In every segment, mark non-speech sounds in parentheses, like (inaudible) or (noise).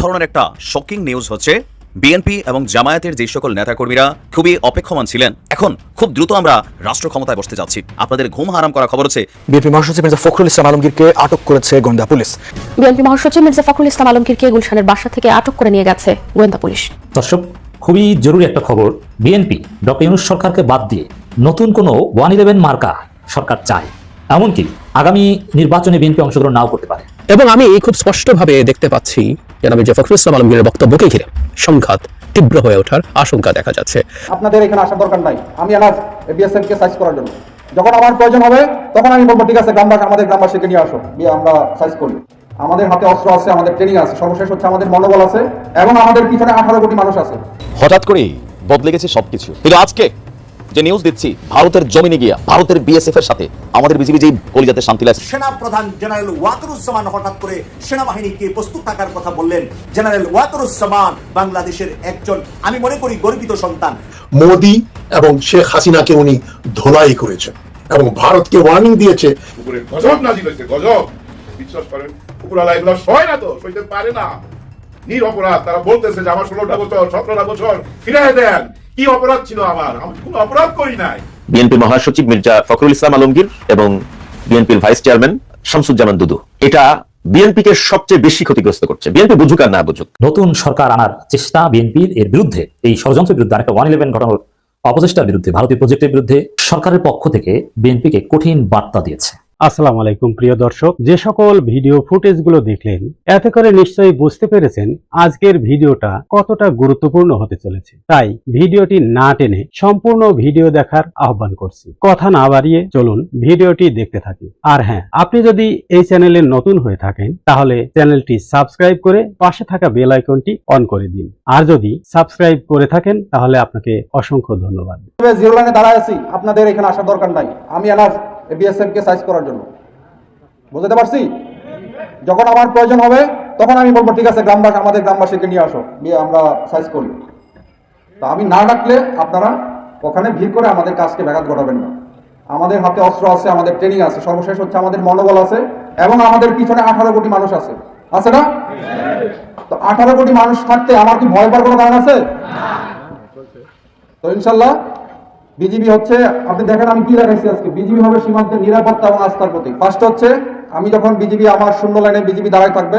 ধরনের একটা shocking news হচ্ছে। বিএনপি এবং জামায়াতের যে সকল নেতাকর্মীরা খুবই অপেক্ষমান ছিলেন। এখন খুব দ্রুত আমরা রাষ্ট্র ক্ষমতায় বসতে যাচ্ছি। আপনাদের ঘুম হারাম করা খবর হচ্ছে বিএনপি মহাসচিব মির্জা ফখরুল ইসলাম আলমগীরকে আটক করেছে গোয়েন্দা পুলিশ। বিএনপি মহাসচিব মির্জা ফখরুল ইসলাম আলমগীরকে গুলশানের বাসা থেকে আটক করে নিয়ে গেছে গোয়েন্দা পুলিশ। দর্শক খুবই জরুরি একটা খবর। বিএনপি ডক্টর ইউনুস সরকারকে বাদ দিয়ে নতুন কোনো ওয়ান ইলেভেন মার্কা সরকার চায়। এমনকি আগামী নির্বাচনে বিএনপি অংশগ্রহণ নাও করতে পারে। এবং আমি খুব স্পষ্টভাবে দেখতে পাচ্ছি জনাব মির্জা ফখরুল ইসলাম আলমগীরের বক্তব্যকে ঘিরে সংঘাত তীব্র হয়ে ওঠার আশঙ্কা দেখা যাচ্ছে। আপনাদের এখানে আসার দরকার নাই। আমি আনার বিএসএফ কে সাইজ করার জন্য। যখন আমার প্রয়োজন হবে তখন আমি বলব ঠিক আছে গ্রামবাসী আমাদের গ্রামবাসীকে নিয়ে আসো। দিয়ে আমরা সাইজ করি। আমাদের হাতে অস্ত্র আছে আমাদের ট্রেনিং আছে। সর্বশেষ হচ্ছে আমাদের মনোবল আছে এবং আমাদের পিছনে আঠারো কোটি মানুষ আছে। হঠাৎ করেই বদলে গেছে সবকিছু। কিন্তু আজকে যে নিউজ দিচ্ছি ভারতের জমিনে গিয়া ভারতের বিএসএফ এর সাথে আমাদের বিজিবি যেই কলিজাতে শান্তি লাগছে সেনা প্রধান জেনারেল ওয়াকারুজ্জামান হঠাৎ করে সেনাবাহিনীকে প্রস্তুত থাকার কথা বললেন। জেনারেল ওয়াকারুজ্জামান বাংলাদেশের একজন আমি মনে করি গর্বিত সন্তান। মোদি এবং শেখ হাসিনাকে উনি ধোলাই করেছেন এবং ভারতকে ওয়ার্নিং দিয়েছে। উপরে গজব নাজিল হয়েছে গজব। বিশ্বাস করেন উপরালা এগুলো সয় না তো সইতে পারে না। নির অপরাধ তারা বলতেছে যে আমার ষোলোটা বছর সতেরোটা বছর ফিরাই দেন। কি অপরাধ ছিল আমার? আমি কোনো অপরাধ করি নাই। বিএনপি মহাসচিব মির্জা ফখরুল ইসলাম আলমগীর এবং বিএনপির ভাইস চেয়ারম্যান শামসুজ্জামান দুদু। এটা বিএনপিকে সবচেয়ে বেশি ক্ষতিগ্রস্ত করছে। বিএনপি বুঝুক আর না বুঝুক। নতুন সরকার আনার চেষ্টা বিএনপির এর বিরুদ্ধে এই ষড়যন্ত্রের বিরুদ্ধে আরেকটা ওয়ান ইলেভেন ঘটনার অপচেষ্টার বিরুদ্ধে ভারতীয় প্রজেক্টের বিরুদ্ধে সরকারের পক্ষ থেকে বিএনপিকে কঠিন বার্তা দিয়েছে। আসসালামু আলাইকুম, প্রিয় দর্শক। যে সকল ভিডিও ফুটেজগুলো দেখলেন, এতে করে নিশ্চয়ই বুঝতে পেরেছেন আজকের ভিডিওটা কতটা গুরুত্বপূর্ণ হতে চলেছে। তাই ভিডিওটি না টেনে সম্পূর্ণ ভিডিও দেখার আহ্বান করছি। কথা না বাড়িয়ে চলুন ভিডিওটি দেখতে থাকি। আর হ্যাঁ আপনি যদি এই চ্যানেলে নতুন হয়ে থাকেন, তাহলে চ্যানেলটি সাবস্ক্রাইব করে পাশে থাকা বেল আইকনটি অন করে দিন। আর যদি সাবস্ক্রাইব করে থাকেন, তাহলে আপনাকে অসংখ্য ধন্যবাদ। দাঁড়ায় আছি। আপনাদের এখানে আসার দরকার নাই। আমি আনার বিএসএফ কে সাইজ করার জন্য। বুঝতে পারছি? যখন আমার প্রয়োজন হবে, তখন আমি বলব, ঠিক আছে, গ্রামবাসী, আমাদের গ্রামবাসীকে নিয়ে আসো দিয়ে আমরা সাইজ করি। তা আমি না ডাকলে আপনারা ওখানে ভিড় করে আমাদের কাজকে ব্যাঘাত ঘটাবেন না। আমাদের হাতে অস্ত্র আছে, আমাদের ট্রেনিং আছে, সর্বশেষ হচ্ছে আমাদের মনোবল আছে এবং আমাদের পিছনে আঠারো কোটি মানুষ আছে। আছে না? তো আঠারো কোটি মানুষ থাকতে আমার কি ভয় পাওয়ার কোনো কারণ আছে? তো ইনশাল্লাহ বিজিবি হচ্ছে, আপনি দেখেন আমি কি দেখাইছি আজকে। বিজিবি হবে সীমান্তের নিরাপত্তা এবং আস্থার প্রতীক। ফার্স্ট হচ্ছে, আমি যখন বিজিবি আমার শূন্য লাইনে বিজিবি দাঁড়ায় থাকবে,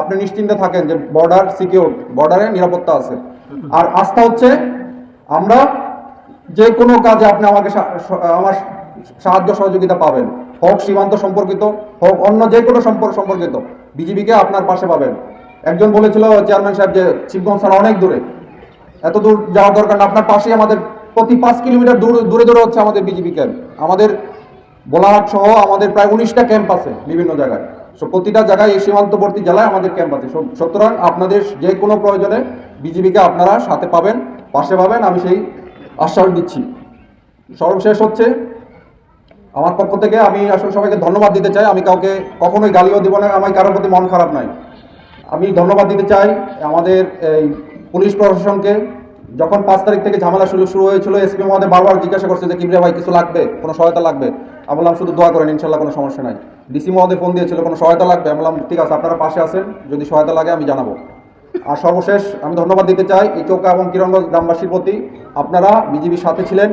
আপনি নিশ্চিন্তে থাকেন যে বর্ডার সিকিউর বর্ডারে নিরাপত্তা আছে। আর আস্থা হচ্ছে, আমরা যে কোনো কাজে আপনি আমাকে আমার সাহায্য সহযোগিতা পাবেন। হোক সীমান্ত সম্পর্কিত, হোক অন্য যে কোনো সম্পর্ক সম্পর্কিত, বিজিবিকে আপনার পাশে পাবেন। একজন বলেছিল চেয়ারম্যান সাহেব যে শিবগঞ্জ থানা অনেক দূরে। এত দূর যাওয়ার দরকার না, আপনার পাশেই আমাদের প্রতি পাঁচ কিলোমিটার দূরে দূরে হচ্ছে আমাদের বিজিবি ক্যাম্প আমাদের বোলাহাট সহ আমাদের প্রায় উনিশটা ক্যাম্প আছে বিভিন্ন জায়গায়। সো প্রতিটা জায়গায় এই সীমান্তবর্তী জেলায় আমাদের ক্যাম্প আছে। সুতরাং আপনাদের যে কোনো প্রয়োজনে বিজিবিকে আপনারা সাথে পাবেন, পাশে পাবেন, আমি সেই আশ্বাস দিচ্ছি। সর্বশেষ হচ্ছে, আমার পক্ষ থেকে আমি আসলে সবাইকে ধন্যবাদ দিতে চাই। আমি কাউকে কখনোই গালিও দিব না আমার কারোর প্রতি মন খারাপ নাই। আমি ধন্যবাদ দিতে চাই আমাদের এই পুলিশ প্রশাসনকে যখন পাঁচ তারিখ থেকে ঝামেলা শুরু শুরু হয়েছিল এসপি মহোদয় বারবার জিজ্ঞাসা করছে যে কিবরিয়া ভাই, কিছু লাগবে? কোনো সহায়তা লাগবে? আমি বললাম, শুধু দোয়া করেন, ইনশাল্লাহ কোনো সমস্যা নাই। ডিসি মহোদয় ফোন দিয়েছিল, কোনো সহায়তা লাগবে? আমি বললাম, ঠিক আছে, আপনারা পাশে আছেন, যদি সহায়তা লাগে আমি জানাব। আর সর্বশেষ, আমি ধন্যবাদ দিতে চাই এই চৌকা এবং কিরণগঞ্জ গ্রামবাসীর প্রতি। আপনারা বিজিবির সাথে ছিলেন,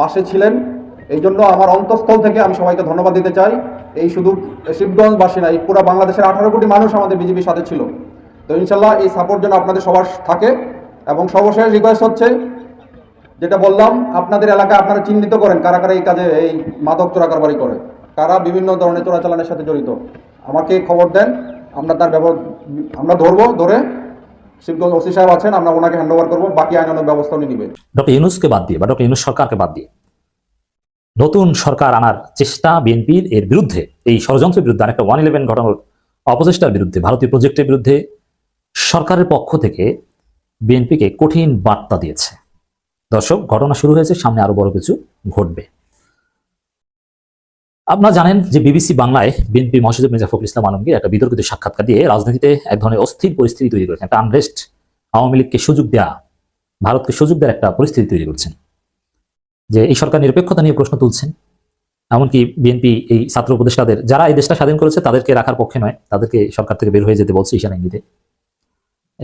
পাশে ছিলেন এই জন্য আমার অন্তঃস্থল থেকে আমি সবাইকে ধন্যবাদ দিতে চাই। এই শুধু শিবগঞ্জবাসী না, এই পুরো বাংলাদেশের আঠারো কোটি মানুষ আমাদের বিজেপির সাথে ছিল। তো ইনশাল্লাহ এই সাপোর্ট যেন আপনাদের সবার থাকে। এবং সর্বশেষ রিকোয়েস্ট হচ্ছে, যেটা বললাম, আপনাদের এলাকায় আপনারা চিহ্নিত করেন কারা কারা এই কাজে, এই মাদক চোরা কারবারি করে। কারা বিভিন্ন ধরনের চোরাচালানের সাথে জড়িত। আমাকে খবর দেন, আমরা তার ব্যবহার, আমরা ধরবো, ধরে শিবগঞ্জ ওসি সাহেব আছেন, আমরা ওনাকে হ্যান্ড ওভার করব, বাকি আইনানুক ব্যবস্থা উনি নেবেন ডক্টর ইউনুসকে বাদ দিয়ে বা ডক্টর ইউনুস সরকারকে বাদ দিয়ে। নতুন সরকার আনার চেষ্টা বিএনপির এর বিরুদ্ধে, এই ষড়যন্ত্রের বিরুদ্ধে আরেকটা ওয়ান ইলেভেন ঘটনার অপচেষ্টার বিরুদ্ধে, ভারতীয় প্রজেক্টের বিরুদ্ধে সরকারের পক্ষ থেকে বিএনপিকে কঠিন বার্তা দিয়েছে। দর্শক, ঘটনা শুরু হয়েছে, সামনে আরও বড় কিছু ঘটবে। আপনারা জানেন যে বিবিসি বাংলায় বিএনপি মহাসচিব মির্জা ফখরুল ইসলাম আলমগীর একটা বিতর্কিত সাক্ষাৎকার দিয়ে রাজনীতিতে এক ধরনের অস্থির পরিস্থিতি তৈরি করেছেন, একটা আনরেস্ট আওয়ামী লীগকে সুযোগ দেয়া, ভারতকে সুযোগ দেওয়ার একটা পরিস্থিতি তৈরি করছেন। যে এই সরকার নিরপেক্ষতা নিয়ে প্রশ্ন তুলছেন, এমনকি বিএনপি এই ছাত্র উপদেষ্টাদের, যারা এই দেশটা স্বাধীন করেছে তাদেরকে রাখার পক্ষে নয়, তাদেরকে সরকার থেকে বের হয়ে যেতে বলছে ঈশান ইঙ্গিতে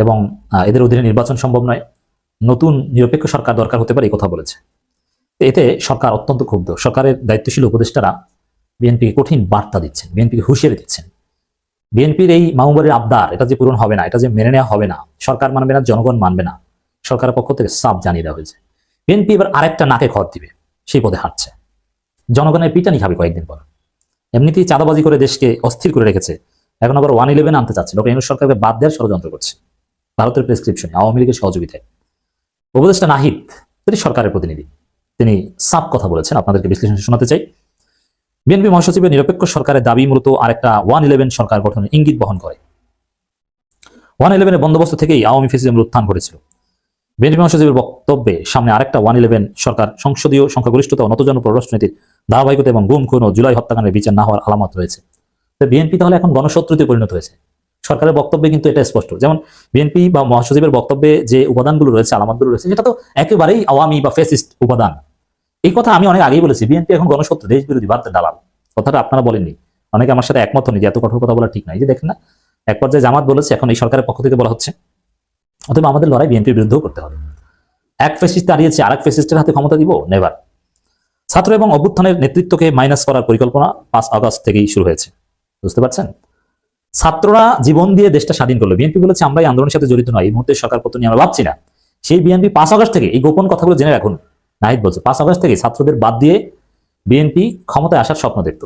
এবং এদের অধীনে নির্বাচন সম্ভব নয়। নতুন নিরপেক্ষ সরকার দরকার হতে পারে, এই কথা বলেছে। এতে সরকার অত্যন্ত ক্ষুব্ধ। সরকারের দায়িত্বশীল উপদেষ্টারা বিএনপিকে কঠিন বার্তা দিচ্ছেন, বিএনপিকে হুঁশিয়ারি দিচ্ছেন। বিএনপির এই মামুবাড়ির আবদার, এটা যে পূরণ হবে না, এটা যে মেনে নেওয়া হবে না, সরকার মানবে না, জনগণ মানবে না, সরকারের পক্ষ থেকে সাফ জানিয়ে দেওয়া হয়েছে। বিএনপি এবার আরেকটা নাকে খত দিবে, সেই পথে হাঁটছে। জনগণের পিটানি খাবে কয়েকদিন পর। এমনিতেই চাঁদাবাজি করে দেশকে অস্থির করে রেখেছে। এখন আবার ওয়ান ইলেভেন আনতে চাচ্ছে। ডক্টর ইউনুস সরকারকে বাদ দেওয়ার ষড়যন্ত্র করছে। ভারতের প্রেসক্রিপশন আওয়ামী লীগের সহযোগিতায়। উপদেষ্টা নাহিদ, তিনি সরকারের প্রতিনিধি। তিনি সাফ কথা বলেছেন, আপনাদেরকে বিশ্লেষণ শোনাতে চাই। বিএনপি মহাসচিবের নিরপেক্ষ সরকারের দাবি মূলত আরেকটা ওয়ান ইলেভেন সরকার গঠনের ইঙ্গিত বহন করে। ওয়ান ইলেভেনের বন্দোবস্ত থেকেই আওয়ামী ফেসিজমের উত্থান ঘটেছিল বিএনপি মহাসচিবের বক্তব্যে সামনে আরেকটা ওয়ান ইলেভেন সরকার সংসদীয় সংখ্যাগরিষ্ঠতা ও নতজন পররাষ্ট্রনীতির ধারাবাহিকতা এবং গুম, খুন ও জুলাই হত্যাকাণ্ডের বিচার না হওয়ার আলামত রয়েছে। বিএনপি তাহলে এখন গণশত্রুতে পরিণত হয়েছে। সরকারের বক্তব্যে কিন্তু এটা স্পষ্ট। যেমন বিএনপি বা মহাসচিবের বক্তব্যে যে উপাদানগুলো রয়েছে, আলামতগুলো রয়েছে, সেটা তো একেবারেই আওয়ামী বা ফেসিস্ট উপাদান। এই কথা আমি অনেক আগেই বলেছি বিএনপি এখন গণশত্রু দেশ বিরোধী ভারতের দালাল। কথাটা আপনারা বলেননি। অনেকে আমার সাথে একমত হয়নি যে এত কঠোর কথা বলা ঠিক নয় এই যে দেখেন না এক পর্যায়ে জামাত বলেছে, এখন এই সরকারের পক্ষ থেকে বলা হচ্ছে অথবা আমাদের লড়াই বিএনপির বিরুদ্ধেও করতে হবে। এক ফেসিস্ট দাঁড়িয়েছে আর এক ফেসিস্টের হাতে ক্ষমতা দিব? নেভার ছাত্র এবং অভ্যুত্থানের নেতৃত্বকে মাইনাস করার পরিকল্পনা পাঁচ আগস্ট থেকেই শুরু হয়েছে। বুঝতে পারছেন? ছাত্ররা জীবন দিয়ে দেশটা স্বাধীন করল। বিএনপি বলেছে আমরা এই আন্দোলনের সাথে জড়িত নয়। এই মুহূর্তে সরকার পত্র নিয়ে আমরা ভাবছি না। সেই বিএনপি পাঁচ আগস্ট থেকে, এই গোপন কথাগুলো জেনে রাখুন, নাহিদ বলছে, পাঁচ আগস্ট থেকে ছাত্রদের বাদ দিয়ে বিএনপি ক্ষমতায় আসার স্বপ্ন দেখত।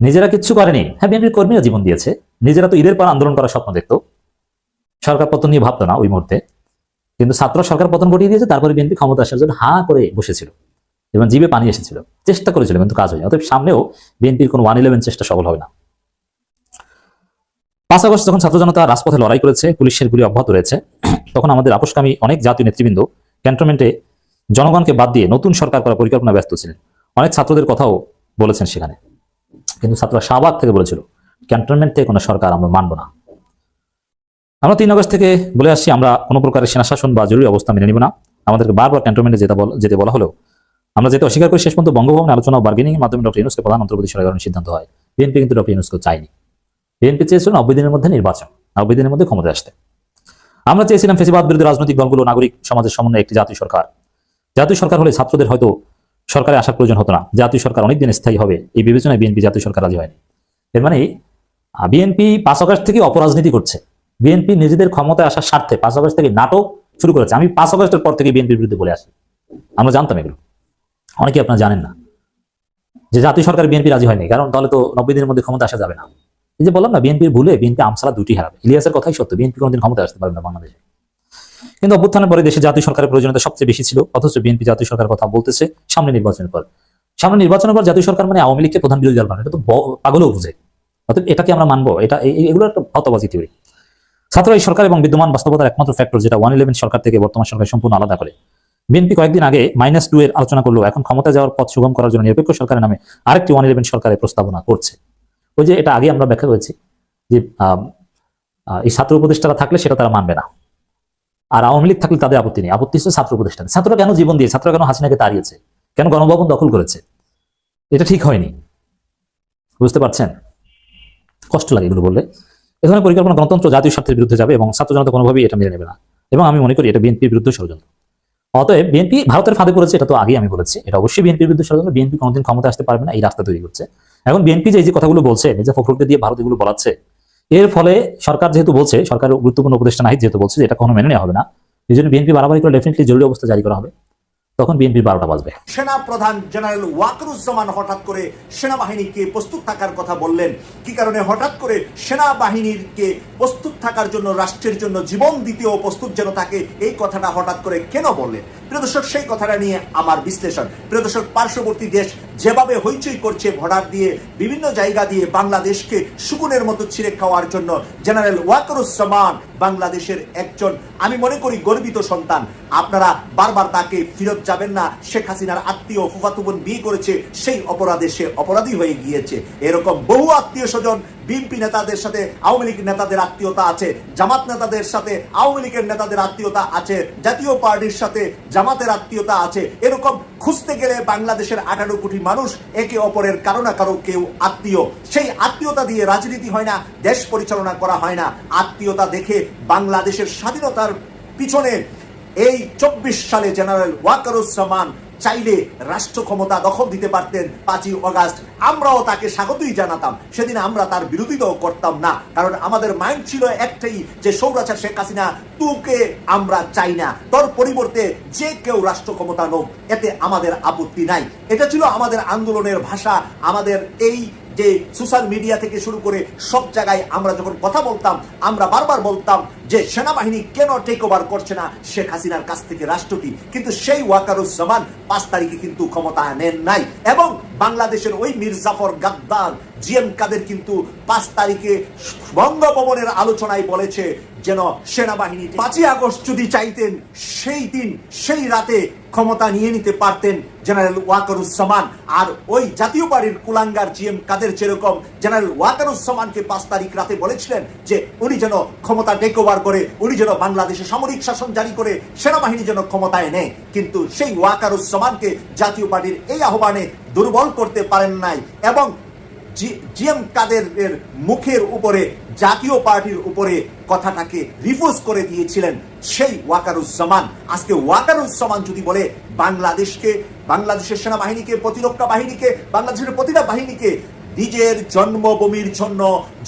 নিজেরা কিচ্ছু করেনি। হ্যাঁ বিএনপির কর্মীরা জীবন দিয়েছে। নিজেরা তো ঈদের পর আন্দোলন করার স্বপ্ন দেখত। সরকার পতন নিয়ে ভাবতো না ওই মুহূর্তে। কিন্তু ছাত্র সরকার পতন ঘটিয়ে দিয়েছে, তারপরে বিএনপি ক্ষমতা আসার জন্য হা করে বসেছিল এবং জীবে পানি এসেছিল। চেষ্টা করেছিল, কিন্তু কাজ হয়নি। অতএব সামনেও বিএনপির কোনো ওয়ান ইলেভেন চেষ্টা সফল হবে না। পাঁচ আগস্ট যখন ছাত্র জনতা রাজপথে লড়াই করেছে, পুলিশের গুলি অব্যাহত রয়েছে, (clears throat) তখন আমাদের আপোষকামী অনেক জাতীয় নেতৃবৃন্দ ক্যান্টনমেন্টে জনগণকে বাদ দিয়ে নতুন সরকার করার পরিকল্পনা ব্যস্ত ছিলেন। অনেক ছাত্রদের কথাও বলেছেন সেখানে। কিন্তু ছাত্ররা শাহবাগ থেকে বলেছিল, ক্যান্টনমেন্ট থেকে কোনো সরকার আমরা মানব না। আমরা তিন আগস্ট থেকে বলে আসছি, আমরা কোনো প্রকারের সেনা শাসন বা জরুরি অবস্থা মেনে নিব না। আমাদেরকে বারবার ক্যান্টনমেন্টে যেতে যেতে বলা হলেও আমরা যেতে অস্বীকার করি। শেষ পর্যন্ত বঙ্গভবনে আলোচনা ও বার্গেনিং এর মাধ্যমে ডক্টর ইউনুসকে প্রধান অন্তর্বর্তী সরকারের সিদ্ধান্ত হয়। বিএনপি কিন্তু ডক্টর ইউনুসকে চায়নি। বিএনপি চেয়েছিল নব্বই দিনের মধ্যে নির্বাচন, নব্বই দিনের মধ্যে ক্ষমতায় আসতে। আমরা চেয়েছিলাম ফেসিবাদ বিরোধী রাজনৈতিক দলগুলো, নাগরিক সমাজের সমন্বয়ে একটি জাতীয় সরকার। জাতীয় সরকার হলে ছাত্রদের হয়তো সরকারে আসার প্রয়োজন হতো না। জাতীয় সরকার অনেকদিন স্থায়ী হবে, এই বিবেচনায় বিএনপি জাতীয় সরকার রাজি হয়নি। এর মানে বিএনপি পাঁচ আগস্ট থেকে অপরাজনীতি করছে। বিএনপি নিজেদের ক্ষমতায় আসার স্বার্থে পাঁচ আগস্ট থেকে নাটক শুরু করেছে। আমি পাঁচ আগস্টের পর থেকে বিএনপির বিরুদ্ধে বলে আসি। আমরা জানতাম এগুলো। অনেকে আপনারা জানেন না যে জাতীয় সরকার বিএনপি রাজি হয়নি, কারণ তাহলে তো নব্বই দিনের মধ্যে ক্ষমতা আসা যাবে না। এই যে বললাম না, বিএনপির ভুলে বিএনপি আমসালা দুটি হারাবে। ইলিয়াসের কথাই সত্য, বিএনপি কোনোদিন ক্ষমতা আসতে পারবে না বাংলাদেশে। কিন্তু অভ্যুত্থানের পরে দেশে জাতীয় সরকারের প্রয়োজনীয়তা সবচেয়ে বেশি ছিল, অথচ বিএনপি জাতীয় সরকার কথা বলতেছে সামনে নির্বাচনের পর। সামনে নির্বাচনের পর জাতীয় সরকার মানে আওয়ামী লীগকে প্রধান বিরোধী দল বানানো এটা তো পাগলও বুঝে। অতএব এটাকে আমরা মানবো। এটা এগুলো একটা ভাওতাবাজি থিওরি ছাত্র এই সরকার এবং বিদ্যমান বাস্তবতার একমাত্র ফ্যাক্টর যেটা ওয়ান ইলেভেন সরকার থেকে বর্তমান সরকার সম্পূর্ণ আলাদা করে। বিএনপি কয়েকদিন আগে মাইনাস টু এর আলোচনা করল, এখন ক্ষমতা যাওয়ার পথ সুগম করার জন্য নিরপেক্ষ সরকারের নামে আরেকটি ওয়ান ইলেভেন সরকারের প্রস্তাবনা করছে। ওই যে এটা আগে আমরা ব্যাখ্যা করেছি যে এই ছাত্র উপদেষ্টারা থাকলে সেটা তারা মানবে না। আর আওয়ামী লীগ থাকলে তাদের আপত্তি নেই। আপত্তি হচ্ছে ছাত্র উপদেষ্টা। ছাত্ররা কেন জীবন দিয়ে, ছাত্ররা কেন হাসিনাকে তাড়িয়েছে? কেন গণভবন দখল করেছে? এটা ঠিক হয়নি। বুঝতে পারছেন? কষ্ট লাগে এগুলো বললে। এ ধরনের পরিকল্পনা গণতন্ত্র জাতীয় স্বার্থের বিরুদ্ধে যাবে এবং ছাত্র জনতা কোনোভাবেই এটা মেনে নেবে না। এবং আমি মনে করি এটা বিএনপির বিরুদ্ধে ষড়যন্ত্র। অতএব বিএনপি ভারতের ফাঁদে পড়েছে, এটা তো আগেই আমি বলেছি। এটা অবশ্যই বিএনপির বিরুদ্ধে ষড়যন্ত্র। বিএনপি কোনোদিন ক্ষমতা আসতে পারবে না, এই রাস্তা তৈরি করছে। এখন বিএনপি যে এই যে কথাগুলো বলছে নিজে ফখরুলকে দিয়ে ভারত এগুলো বলাচ্ছে, এর ফলে সরকার যেহেতু বলছে সরকার গুরুত্বপূর্ণ উপদেষ্টা নাই যেহেতু বলছে এটা কোনো মেনে নেওয়া হবে না। এই জন্য বিএনপি বাড়াবাড়ি করে ডেফিনেটলি জরুরি অবস্থা জারি করা হবে। তখন বারোটা বাজবে। সেনা প্রধান জেনারেল ওয়াকরুজ্জামান হঠাৎ করে সেনাবাহিনীকে প্রস্তুত থাকার কথা বললেন। কি কারণে? হঠাৎ করে সেনাবাহিনীকে প্রস্তুত থাকার জন্য, রাষ্ট্রের জন্য জীবন দিতেও প্রস্তুত যেন থাকে এই কথাটা হঠাৎ করে কেন বললেন? প্রিয় দর্শক, সেই কথাটা নিয়ে আমার বিশ্লেষণ। প্রিয় দর্শক, পার্শ্ববর্তী দেশ যেভাবে হইচই করছে ভোটার দিয়ে, বিভিন্ন জায়গা দিয়ে বাংলাদেশকে সুগুনের মতো ছিঁড়ে খাওয়ার জন্য জেনারেল ওয়াকরুজ্জামান বাংলাদেশের একজন, আমি মনে করি, গর্বিত সন্তান। আপনারা বারবার তাকে ফিরত যাবেন না। শেখ হাসিনার আত্মীয় ফুফাতুবন বিয়ে করেছে, সেই অপরাধে সে অপরাধী হয়ে গিয়েছে। এরকম বহু আত্মীয় স্বজন, বিএনপি নেতাদের সাথে, আওয়ামী লীগ নেতাদের আত্মীয়তা আছে, জামাত নেতাদের সাথে, আওয়ামী লীগের নেতাদের আত্মীয়তা আছে, জাতীয় পার্টির সাথে জামাতের আত্মীয়তা আছে। এরকম খুঁজতে গেলে বাংলাদেশের আঠারো কোটি মানুষ একে অপরের কারও না কারও কেউ আত্মীয়। সেই আত্মীয়তা দিয়ে রাজনীতি হয় না, দেশ পরিচালনা করা হয় না। আত্মীয়তা দেখে বাংলাদেশের স্বাধীনতার পিছনে এই চব্বিশ সালে জেনারেল ওয়াকারুজ্জামান চাইলে রাষ্ট্র ক্ষমতা দখল দিতে পারতেন পাঁচই অগাস্ট। আমরাও তাকে স্বাগতই জানাতাম। সেদিন আমরা তার বিরোধিতাও করতাম না। কারণ আমাদের মাইন্ড ছিল একটাই যে সৌরাচার শেখ হাসিনা তুকে আমরা চাই না। তোর পরিবর্তে যে কেউ রাষ্ট্র ক্ষমতা নোক, এতে আমাদের আপত্তি নাই। এটা ছিল আমাদের আন্দোলনের ভাষা, আমাদের এই যে সোশ্যাল মিডিয়া থেকে শুরু করে সব জায়গায় আমরা যখন কথা বলতাম, আমরা বারবার বলতাম যে সেনাবাহিনী কেন টেক ওভার করছে না? শেখ হাসিনার কাছ থেকে রাষ্ট্রটি। কিন্তু সেই ওয়াকারুজ্জামান পাঁচ তারিখে কিন্তু ক্ষমতা নেন নাই। এবং বাংলাদেশের ওই মীর জাফর গাদ্দার, জিএম কাদের কিন্তু পাঁচ তারিখে বঙ্গভবনের আলোচনায় বলেছে যেন সেনাবাহিনী পাঁচই আগস্ট যদি চাইতেন, সেই দিন, সেই রাতে ক্ষমতা নিয়ে নিতে পারতেন জেনারেল ওয়াকারুজ্জামান। আর ওই জাতীয় পার্টির কুলাঙ্গার জিএম কাদের যেরকম জেনারেল ওয়াকারুজ্জামানকে পাঁচ তারিখ রাতে বলেছিলেন যে উনি যেন ক্ষমতা টেক ওভার করে, উনি যেন বাংলাদেশে সামরিক শাসন জারি করে, সেনাবাহিনী যেন ক্ষমতায় নেয় কিন্তু সেই ওয়াকারুজ্জামানকে জাতীয় পার্টির এই আহ্বানে দুর্বল করতে পারেন নাই এবং জিএম কাদের মুখের উপরে জাতীয় পার্টির উপরে কথাটাকে রিফোজ করে দিয়েছিলেন সেই ওয়াকারুজ্জামান। আজকে ওয়াকারুজ্জামান যদি বলে, বাংলাদেশকে, বাংলাদেশের সেনাবাহিনীকে, প্রতিরক্ষা বাহিনীকে, বাংলাদেশের প্রতিটা বাহিনীকে নিজের জন্মভূমির জন্য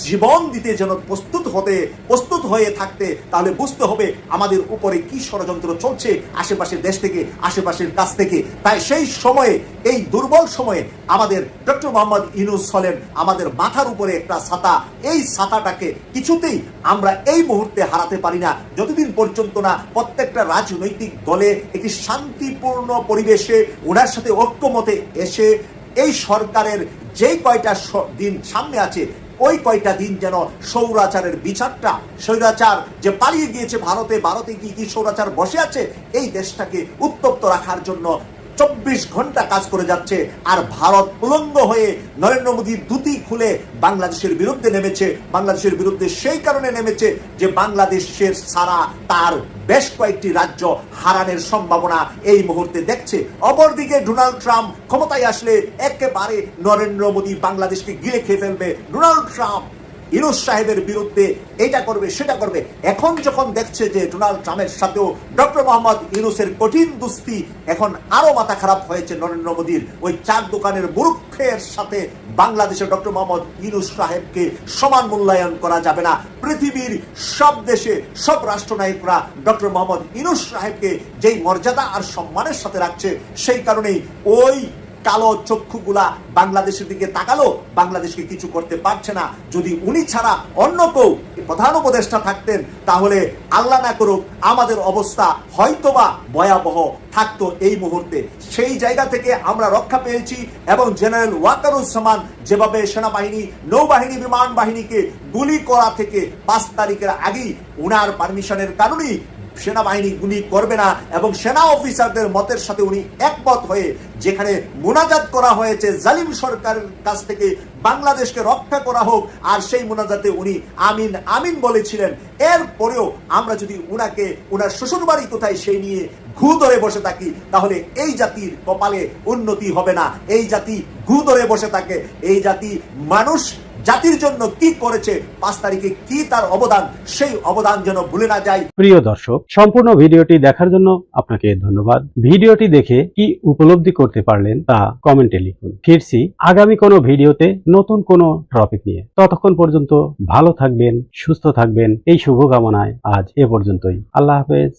জীবন দিতে যেন প্রস্তুত হতে, প্রস্তুত হয়ে থাকতে, তাহলে বুঝতে হবে আমাদের উপরে কি ষড়যন্ত্র চলছে আশেপাশের দেশ থেকে, আশেপাশের কাছ থেকে। তাই সেই সময়ে, এই দুর্বল সময়ে আমাদের ডক্টর মোহাম্মদ ইনুস হলেন আমাদের মাথার উপরে একটা ছাতা। এই ছাতাটাকে কিছুতেই আমরা এই মুহূর্তে হারাতে পারি না। যতদিন পর্যন্ত না প্রত্যেকটা রাজনৈতিক দলে একটি শান্তিপূর্ণ পরিবেশে ওনার সাথে ঐক্যমতে এসে এই সরকারের যেই কয়টা দিন সামনে আছে, ওই কয়টা দিন যেন সৌরাচারের বিচারটা সৌরাচার যে পালিয়ে গিয়েছে ভারতে ভারতে কি কি সৌরাচার বসে আছে, এই দেশটাকে উত্তপ্ত রাখার জন্য চব্বিশ ঘণ্টা কাজ করে যাচ্ছে আর ভারত উলঙ্গ হয়ে নরেন্দ্র মোদীর দুটি খুলে বাংলাদেশের বিরুদ্ধে নেমেছে। বাংলাদেশের বিরুদ্ধে সেই কারণে নেমেছে যে বাংলাদেশের সারা তার বেশ কয়েকটি রাজ্য হারানোর সম্ভাবনা এই মুহূর্তে দেখছে। অপরদিকে ডোনাল্ড ট্রাম্প ক্ষমতায় আসলে একেবারে নরেন্দ্র মোদী বাংলাদেশকে গিলে খেয়ে ফেলবে। ডোনাল্ড ট্রাম্প ইনুস সাহেবের বিরুদ্ধে এটা করবে, সেটা করবে। এখন যখন দেখছে যে ডোনাল্ড ট্রাম্পের সাথেও ডক্টর মোহাম্মদ ইনুসের কঠিন দুস্তি এখন আরও মাথা খারাপ হয়েছে নরেন্দ্র মোদীর, ওই চার দোকানের মুরুক্ষের সাথে বাংলাদেশের ডক্টর মোহাম্মদ ইনুস সাহেবকে সমান মূল্যায়ন করা যাবে না। পৃথিবীর সব দেশে, সব রাষ্ট্রনায়করা ডক্টর মোহাম্মদ ইনুস সাহেবকে যেই মর্যাদা আর সম্মানের সাথে রাখছে, সেই কারণেই ওই কালো চক্ষুগুলা বাংলাদেশের দিকে তাকালো, বাংলাদেশকে কিছু করতে পারছে না। যদি উনি ছাড়া অন্য কেউ প্রধান উপদেষ্টা থাকতেন, তাহলে আল্লাহ না করুক, আমাদের অবস্থা হয়তোবা ভয়াবহ থাকতো এই মুহূর্তে। সেই জায়গা থেকে আমরা রক্ষা পেয়েছি এবং জেনারেল ওয়াকারুজ্জামান যেভাবে সেনাবাহিনী, নৌবাহিনী, বিমান বাহিনীকে গুলি করা থেকে পাঁচ তারিখের আগেই উনার পারমিশনের কারণেই সেনাবাহিনী গুলি করবে না এবং সেনা অফিসারদের মতের সাথে উনি একমত হয়ে যেখানে মোনাজাত করা হয়েছে, জালিম সরকারের কাছ থেকে বাংলাদেশকে রক্ষা করা হোক, আর সেই মোনাজাতে উনি আমিন আমিন বলেছিলেন। এরপরেও আমরা যদি উনাকে, উনার শ্বশুরবাড়ি কোথায় সেই নিয়ে ঘু ধরে বসে থাকি, তাহলে এই জাতির কপালে উন্নতি হবে না। এই জাতি ঘু ধরে বসে থাকে। এই জাতি মানুষ জাতির জন্য কি করেছে, পাঁচ তারিখে কি তার অবদান, সেই অবদান যেন ভুলে না যায় প্রিয় দর্শক, সম্পূর্ণ ভিডিওটি দেখার জন্য আপনাকে ধন্যবাদ। ভিডিওটি দেখে কি উপলব্ধি করতে পারলেন তা কমেন্টে লিখুন। ফিরছি আগামী কোনো ভিডিওতে নতুন কোনো টপিক নিয়ে। ততক্ষণ পর্যন্ত ভালো থাকবেন, সুস্থ থাকবেন। এই শুভকামনায় আজ এ পর্যন্তই। আল্লাহ হাফেজ।